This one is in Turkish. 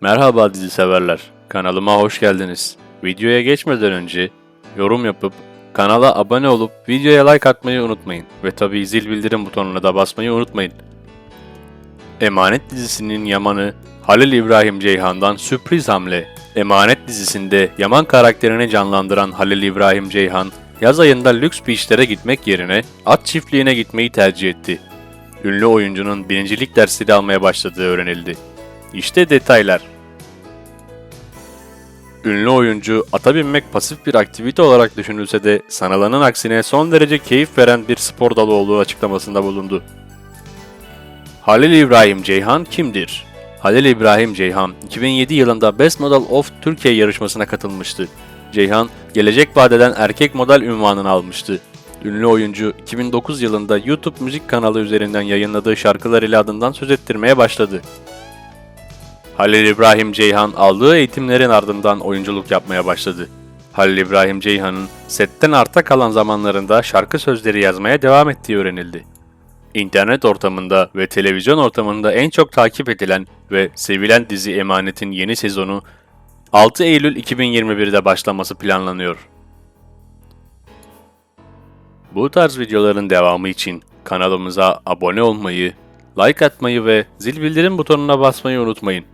Merhaba dizi severler. Kanalıma hoş geldiniz. Videoya geçmeden önce yorum yapıp kanala abone olup videoya like atmayı unutmayın ve tabii zil bildirim butonuna da basmayı unutmayın. Emanet dizisinin Yaman'ı Halil İbrahim Ceyhan'dan sürpriz hamle. Emanet dizisinde Yaman karakterini canlandıran Halil İbrahim Ceyhan, yaz ayında lüks beachlere gitmek yerine at çiftliğine gitmeyi tercih etti. Ünlü oyuncunun birincilik dersleri almaya başladığı öğrenildi. İşte detaylar. Ünlü oyuncu ata binmek pasif bir aktivite olarak düşünülse de sanılanın aksine son derece keyif veren bir spor dalı olduğu açıklamasında bulundu. Halil İbrahim Ceyhan kimdir? Halil İbrahim Ceyhan 2007 yılında Best Model of Türkiye yarışmasına katılmıştı. Ceyhan, gelecek vadeden erkek model ünvanını almıştı. Ünlü oyuncu 2009 yılında YouTube müzik kanalı üzerinden yayınladığı şarkılar ile adından söz ettirmeye başladı. Halil İbrahim Ceyhan aldığı eğitimlerin ardından oyunculuk yapmaya başladı. Halil İbrahim Ceyhan'ın setten arta kalan zamanlarında şarkı sözleri yazmaya devam ettiği öğrenildi. İnternet ortamında ve televizyon ortamında en çok takip edilen ve sevilen dizi Emanet'in yeni sezonu 6 Eylül 2021'de başlaması planlanıyor. Bu tarz videoların devamı için kanalımıza abone olmayı, like atmayı ve zil bildirim butonuna basmayı unutmayın.